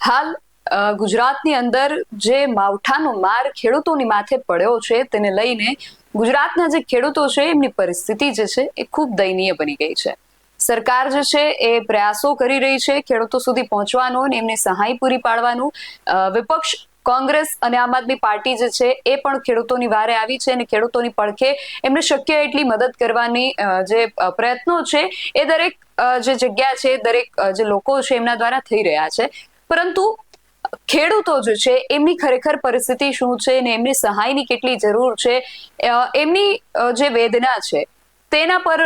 હાલ ગુજરાતની અંદર જે માવઠાનો માર ખેડૂતોની માથે પડ્યો છે તેને લઈને ગુજરાતના જે ખેડૂતો છે એમની પરિસ્થિતિ જે છે એ ખૂબ દયનીય બની ગઈ છે. સરકાર જે છે એ પ્રયાસો કરી રહી છે ખેડૂતો સુધી પહોંચવાનો અને એમને સહાય પૂરી પાડવાનું. વિપક્ષ, કોંગ્રેસ અને આમ આદમી પાર્ટી જે છે એ પણ ખેડૂતોની વારે આવી છે અને ખેડૂતોની પડખે એમને શક્ય એટલી મદદ કરવાની જે પ્રયત્નો છે એ દરેક જે જગ્યા છે, દરેક જે લોકો છે એમના દ્વારા થઈ રહ્યા છે. પરંતુ ખેડૂતો જે છે, એમની ખરેખર પરિસ્થિતિ શું છે ને એમની સહાયની કેટલી જરૂર છે? એમની જે વેદના છે, તેના પર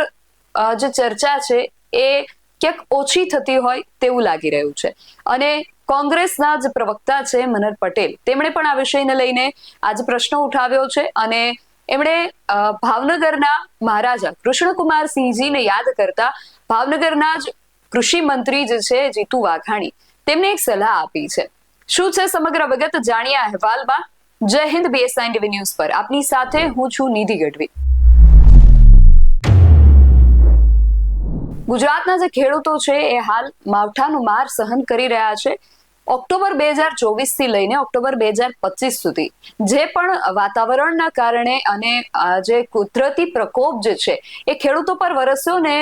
જે ચર્ચા છે, એ ક્યાંક ઓછી થતી હોય તેવું લાગી રહ્યું છે. અને કોંગ્રેસના જ પ્રવક્તા છે મનર પટેલ, તેમણે પણ આ વિષયને લઈને આજે પ્રશ્ન ઉઠાવ્યો છે અને એમણે ભાવનગરના મહારાજા કૃષ્ણકુમાર સિંહજીને યાદ કરતા ભાવનગરના જ કૃષિ મંત્રી જે છે, જીતુ વાઘાણી તેમને એક સલાહ આપી છે. શું છે સમગ્ર વિગત? જાણીએ અહેવાલમાં. જય હિન્દ બીએસઆઈ ટીવી ન્યૂઝ પર. આપની સાથે હું છું નિધિ ગઢવી. ગુજરાતના જે ખેડૂતો છે, એ હાલ માવઠાનો માર સહન કરી રહ્યા છે. ઓક્ટોબર બે હજાર ચોવીસથી લઈને ઓક્ટોબર બે હજાર પચીસ સુધી. જે પણ વાતાવરણના કારણે અને જે કુદરતી પ્રકોપ જે છે, એ ખેડૂતો પર વરસ્યો ને,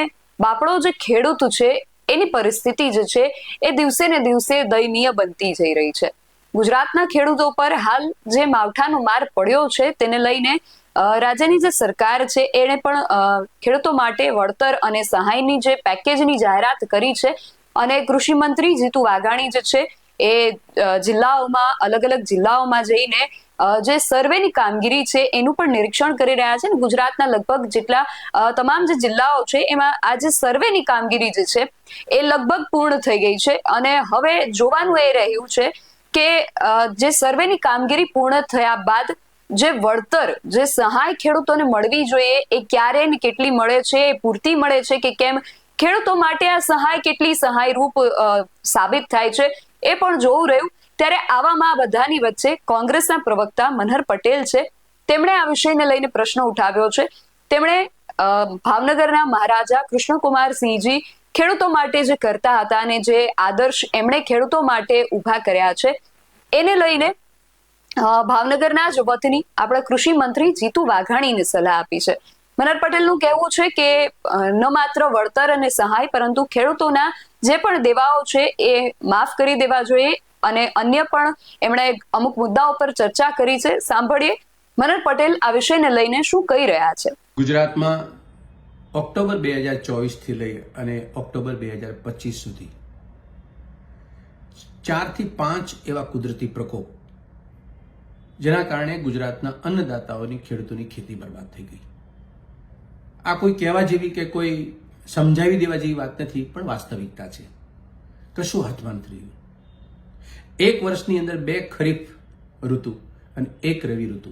બાપડો જે ખેડૂત છે એની પરિસ્થિતિ જે છે એ દિવસે ને દિવસે દયનીય બનતી જઈ રહી છે. ગુજરાતના ખેડૂતો પર હાલ જે માવઠાનો માર પડ્યો છે તેને લઈને રાજ્યની જે સરકાર છે એણે પણ ખેડૂતો માટે વળતર અને સહાયની જે પેકેજની જાહેરાત કરી છે અને કૃષિ મંત્રી જીતુ વાઘાણી જે છે એ જિલ્લાઓમાં અલગ અલગ જિલ્લાઓમાં જઈને જે સર્વેની કામગીરી છે, એનું પણ નિરીક્ષણ કરી રહ્યા છે ને ગુજરાતના લગભગ જેટલા તમામ જે જિલ્લાઓ છે, એમાં આ જે સર્વેની કામગીરી જે છે, એ લગભગ પૂર્ણ થઈ ગઈ છે. અને હવે જોવાનું એ રહ્યું છે કે જે સર્વેની કામગીરી પૂર્ણ થયા બાદ જે વળતર, જે સહાય ખેડૂતોને મળવી જોઈએ, એ ક્યારે ને કેટલી મળે છે, એ પૂરતી મળે છે કે કેમ? ખેડૂતો માટે આ સહાય કેટલી સહાયરૂપ સાબિત થાય છે, એ પણ જોવું રહ્યું. ત્યારે આવામાં બધાની વચ્ચે કોંગ્રેસના પ્રવક્તા મનહર પટેલ છે. તેમણે આ વિષયને લઈને પ્રશ્ન ઉઠાવ્યો છે. તેમણે ભાવનગરના મહારાજા કૃષ્ણકુમાર સિંહજી ખેડૂતો માટે જે કરતા હતા અને જે આદર્શ એમણે ખેડૂતો માટે ઊભા કર્યા છે, એને લઈને ભાવનગરના જ વતની આપણા કૃષિ મંત્રી જીતુ વાઘાણીને સલાહ આપી છે. મનર પટેલનું કહેવું છે કે ન માત્ર વળતર અને સહાય પરંતુ ખેડૂતોના જે પણ દેવાઓ છે એ માફ કરી દેવા જોઈએ અને અન્ય પણ એમણે અમુક મુદ્દાઓ પર ચર્ચા કરી છે. સાંભળીએ મનન પટેલ આ વિષયને લઈને શું કહી રહ્યા છે. ગુજરાતમાં ઓક્ટોબર બે હજાર ચોવીસથી લઈ અને ઓક્ટોબર બે હજાર પચીસ સુધી ચારથી પાંચ એવા કુદરતી પ્રકોપ જેના કારણે ગુજરાતના અન્નદાતાઓની ખેડૂતોની ખેતી બરબાદ થઈ ગઈ. આ કોઈ કહેવા જેવી કે કોઈ સમજાવી દેવા જેવી વાત નથી, પણ વાસ્તવિકતા છે. કશું હાથમાં નથી રહ્યું. એક વર્ષની અંદર બે ખરીફ ઋતુ અને એક રવિ ઋતુ.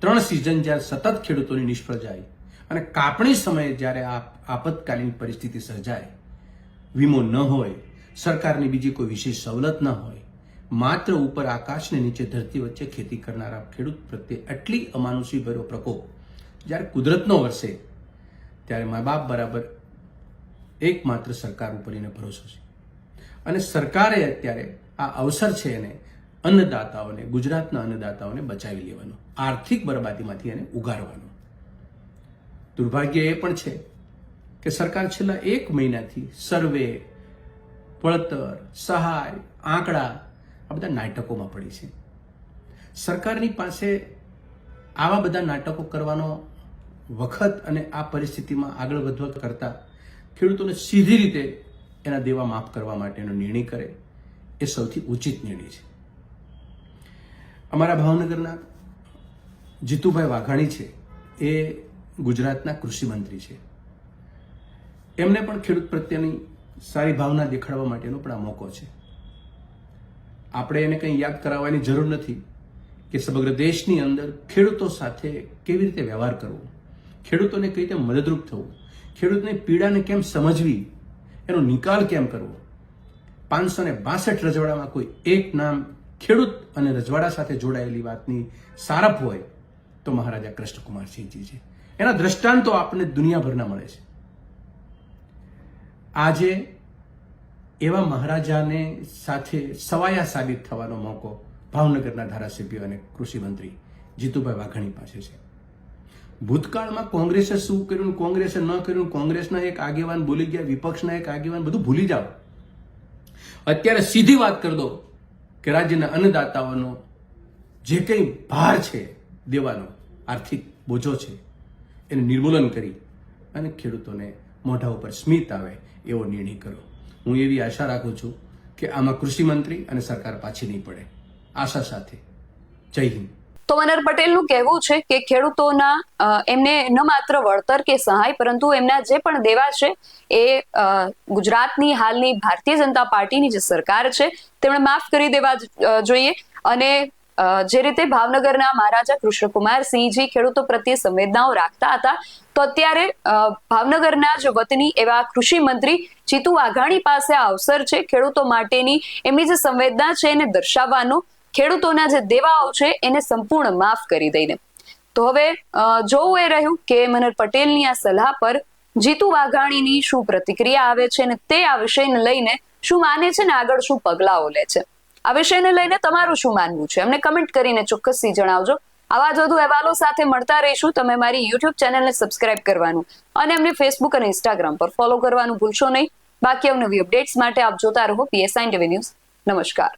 ત્રણ સિઝન જ્યારે સતત ખેડૂતોની નિષ્ફળ જાય અને કાપણી સમયે જ્યારે આપતકાલીન પરિસ્થિતિ સર્જાય, વીમો ન હોય, સરકારની બીજી કોઈ વિશેષ સવલત ન હોય, માત્ર ઉપર આકાશને નીચે ધરતી વચ્ચે ખેતી કરનારા ખેડૂત પ્રત્યે આટલી અમાનુષીભર્યો પ્રકોપ જ્યારે કુદરતનો વરસે, ત્યારે મા બાપ બરાબર એકમાત્ર સરકાર ઉપર એને ભરોસો છે. અને સરકારે અત્યારે આ અવસર છે એને અન્નદાતાઓને, ગુજરાતના અન્નદાતાઓને બચાવી લેવાનો, આર્થિક બરબાદીમાંથી એને ઉગારવાનો. દુર્ભાગ્ય એ પણ છે કે સરકાર છેલ્લા એક મહિનાથી સર્વે, વળતર, સહાય, આંકડા આ બધા નાટકોમાં પડી છે. સરકારની પાસે આવા બધા નાટકો કરવાનો વખત અને આ પરિસ્થિતિમાં આગળ વધવા કરતા ખેડૂતોને સીધી રીતે એના દેવા માફ કરવા માટેનો નિર્ણય કરે. એ સૌથી ઉચિત નિર્ણય છે. અમારા ભાવનગરના જીતુભાઈ વાઘાણી છે, એ ગુજરાતના કૃષિ છે. એમને પણ ખેડૂત પ્રત્યેની સારી ભાવના દેખાડવા માટેનો પણ આ મોકો છે. આપણે એને કંઈ યાદ કરાવવાની જરૂર નથી કે સમગ્ર દેશની અંદર ખેડૂતો સાથે કેવી રીતે વ્યવહાર કરવો, ખેડૂતોને કઈ રીતે મદદરૂપ થવું, ખેડૂતની પીડાને કેમ સમજવી, એનો નિકાલ કેમ કરવો પાંચસો ને બાસઠ રજવાડામાં કોઈ એક નામ ખેડૂત અને રજવાડા સાથે જોડાયેલી વાતની સારપ હોય તો મહારાજા કૃષ્ણકુમારસિંહજી છે. એના દ્રષ્ટાંતો આપણને દુનિયાભરના મળે છે. આજે એવા મહારાજાને સાથે સવાયા સાબિત થવાનો મોકો ભાવનગરના ધારાસભ્ય અને કૃષિમંત્રી જીતુભાઈ વાઘાણી પાસે છે. ભૂતકાળમાં કોંગ્રેસે શું કર્યું કોંગ્રેસે ન કર્યું, કોંગ્રેસના એક આગેવાન બોલી ગયા, વિપક્ષના એક આગેવાન, બધું ભૂલી જાઓ. અત્યારે સીધી વાત કરી દો કે રાજ્યના અન્નદાતાઓનો જે કંઈ ભાર છે, દેવાનો, આર્થિક બોજો છે, એને નિર્મૂલન કરી અને ખેડૂતોને મોઢા ઉપર સ્મિત આવે એવો નિર્ણય કરો હું એવી આશા રાખું છું કે આમાં કૃષિ મંત્રી અને સરકાર પાછી નહીં પડે. આશા સાથે. જય હિન્દ. તો મનર પટેલનું કહેવું છે કે ખેડૂતોના એમને ન માત્ર વળતર કે સહાય, પરંતુ એમના જે પણ દેવા છે એ ગુજરાતની હાલની ભારતીય જનતા પાર્ટીની જે સરકાર છે તેમણે માફ કરી દેવા જોઈએ. અને જે રીતે ભાવનગરના મહારાજા કૃષ્ણકુમાર સિંહજી ખેડૂતો પ્રત્યે સંવેદનાઓ રાખતા હતા, તો અત્યારે ભાવનગરના જ વતની એવા કૃષિ મંત્રી જીતુ વાઘાણી પાસે અવસર છે ખેડૂતો માટેની. એમની જે સંવેદના છે એને દર્શાવવાનો ખેડૂતોના જે દેવાઓ છે, એને સંપૂર્ણ માફ કરી દઈને. તો હવે જોવું એ રહ્યું કે મનર પટેલની આ સલાહ પર જીતુ વાઘાણીની શું પ્રતિક્રિયા આવે છે અને તે આ વિષયને લઈને શું માને છે ને આગળ શું પગલાઓ લે છે? આ વિષયને લઈને તમારું શું માનવું છે? અમને કમેન્ટ કરીને ચોક્કસથી જણાવજો. આવા જ વધુ અહેવાલો સાથે મળતા રહીશું. તમે મારી યુટ્યુબ ચેનલને સબસ્ક્રાઇબ કરવાનું અને અમને ફેસબુક અને ઇન્સ્ટાગ્રામ પર ફોલો કરવાનું ભૂલશો નહીં. બાકી અવનવી અપડેટ્સ માટે આપ જોતા રહો પીએસઆઈ ટીવી ન્યૂઝ નમસ્કાર.